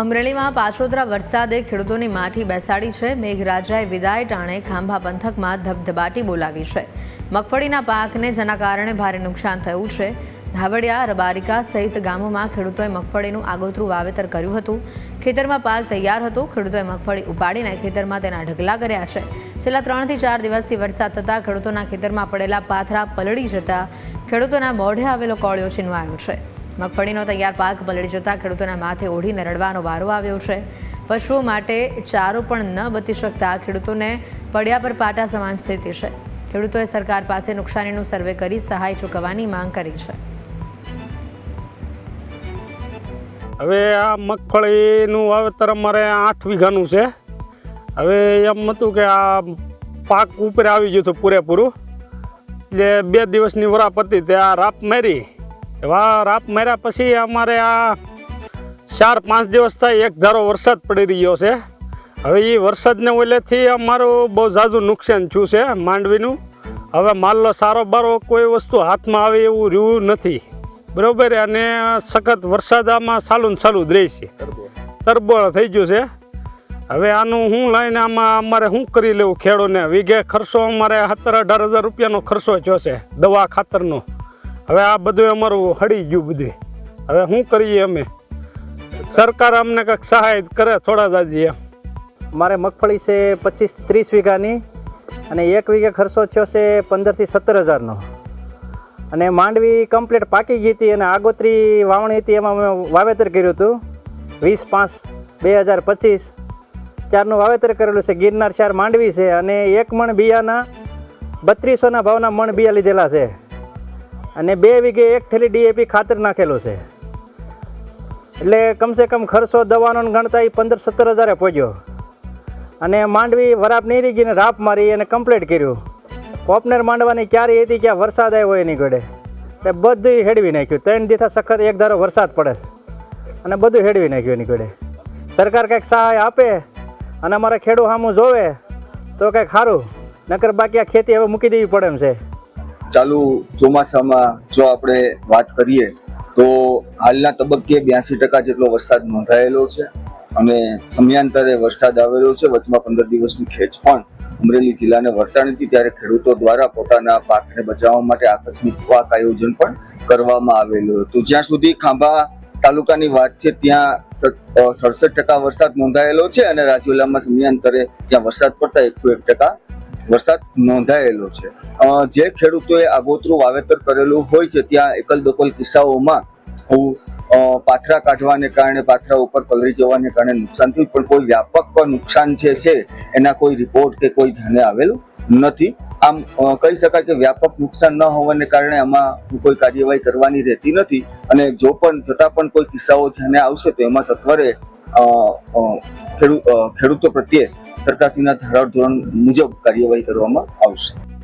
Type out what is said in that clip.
અમરેલીમાં પાછોતરા વરસાદે ખેડૂતોની માઠી બેસાડી છે. મેઘરાજાએ વિદાય ટાણે ખાંભા પંથકમાં ધબધબાટી બોલાવી છે. મગફળીના પાકને જેના કારણે ભારે નુકસાન થયું છે. ધાવડિયા, રબારિકા સહિત ગામોમાં ખેડૂતોએ મગફળીનું આગોતરું વાવેતર કર્યું હતું. ખેતરમાં પાક તૈયાર હતો. ખેડૂતોએ મગફળી ઉપાડીને ખેતરમાં તેના ઢગલા કર્યા છે. છેલ્લા ત્રણથી ચાર દિવસથી વરસાદ થતાં ખેડૂતોના ખેતરમાં પડેલા પાથરા પલળી જતા ખેડૂતોના મોઢે આવેલો કોળિયો છીનવાયો છે. મગફળીનો તૈયાર પાક પલળી જતા ખેડૂતોના માથે ઓઢીને રડવાનો વારો આવ્યો છે. પશુઓ માટે ચારો પણ ન બચી શકતા ખેડૂતોને પડ્યા પર પાટા સમાન સ્થિતિ છે. ખેડૂતોએ સરકાર પાસે નુકસાનીનું સર્વે કરી સહાય ચૂકવવાની માંગ કરી છે. હવે આ મગફળીનું વાવેતર અમારે આઠ વીઘાનું છે. હવે એમ હતું કે આ પાક ઉપર આવી ગયું હતું પૂરેપૂરું. એટલે બે દિવસની વરાપ હતી, તે આ રાપ મારી એવા રાપ માર્યા પછી અમારે આ ચાર, પાંચ દિવસ થાય એક ધારો વરસાદ પડી રહ્યો છે. હવે એ વરસાદને ઓલેથી અમારું બહુ ઝાઝું નુકસાન થયું છે માંડવીનું. હવે માલનો સારો બારો કોઈ વસ્તુ હાથમાં આવે એવું રહ્યું નથી. બરાબર? અને સખત વરસાદ આમાં સાલું ને સાલું જ રહે છે. તરબોળ થઈ ગયું છે. હવે આનું હું લઈને આમાં અમારે શું કરી લેવું ખેડૂને? વીઘે ખર્ચો અમારે સત્તર અઢાર હજાર રૂપિયાનો ખર્ચો થયો છે દવા ખાતરનો. હવે આ બધું અમારું હળી ગયું બધું. હવે શું કરીએ અમે? સરકાર અમને કંઈક સહાય કરે થોડા એમ. મારે મગફળી છે પચીસથી ત્રીસ વીઘાની અને એક વીઘે ખર્ચો થયો છે પંદરથી સત્તર હજારનો. અને માંડવી કમ્પ્લીટ પાકી ગઈ હતી અને આગોતરી વાવણી હતી એમાં મેં વાવેતર કર્યું હતું. વીસ પાંચ બે હજાર પચીસ. ત્યારનું વાવેતર કરેલું છે. ગિરનાર ચાર માંડવી છે અને એક મણ બિયાના, બત્રીસોના ભાવના મણ બિયા લીધેલા છે. અને બે વીઘે એક થેલી ડીએપી ખાતર નાખેલું છે. એટલે કમસે કમ ખર્ચો દવાનો ગણતા એ પંદર સત્તર હજારે પહોંચ્યો અને માંડવી વરાપ નહીં રહી ગઈને રાપ મારી અને કમ્પ્લીટ કર્યું. કોપનેર માંડવાની ક્યારે હતી ક્યાં વરસાદ આવ્યો એની ગળે એટલે બધું હેડવી નાખ્યું. ત્રણ દીથા સખત એક ધારો વરસાદ પડે. અને બધું હેડવી નાખ્યું એની ગળે સરકાર કંઈક સહાય આપે અને અમારા ખેડૂત સામું જોવે તો કંઈક સારું. નકર બાકી આ ખેતી હવે મૂકી દેવી પડે એમ છે. ચાલુ ચોમાસામાં જો આપણે વાત કરીએ તો હાલના તબક્કે બ્યાસી ટકા જેટલો વરસાદ નોંધાયેલો છે અને સમયાંતરે વરસાદ આવેલો છે. વચમાં પંદર દિવસની ખેંચ પણ અમરેલી જિલ્લાને વર્તાણી હતી ત્યારે ખેડૂતો દ્વારા પોતાના પાકને બચાવવા માટે આકસ્મિક પાક આયોજન પણ કરવામાં આવેલું હતું. જ્યાં સુધી ખાંભા તાલુકાની વાત છે, ત્યાં સડસઠ ટકા વરસાદ નોંધાયેલો છે અને રાજુલામાં સમયાંતરે ત્યાં વરસાદ પડતા એકસો એક ટકા વરસાદ નોંધાયેલો છે. જે ખેડૂતોએ આગોતરું વાવેતર કરેલું હોય છે, ત્યાં એકલ દોકલ કિસ્સાઓમાં પાથરા કાઢવાને કારણે, પાથરા ઉપર પલળી જવાને કારણે નુકસાન થયું પણ કોઈ વ્યાપક નુકસાન જે છે, એના કોઈ રિપોર્ટ કે કોઈ ધ્યાને આવેલું નથી. આમ કહી શકાય કે વ્યાપક નુકસાન ન હોવાને કારણે આમાં કોઈ કાર્યવાહી કરવાની રહેતી નથી અને જો પણ છતાં પણ કોઈ કિસ્સાઓ ધ્યાને આવશે તો એમાં સત્વરે ખેડૂતો પ્રત્યે સરકારશ્રીના ધારાધોરણ મુજબ કાર્યવાહી કરવામાં આવશે.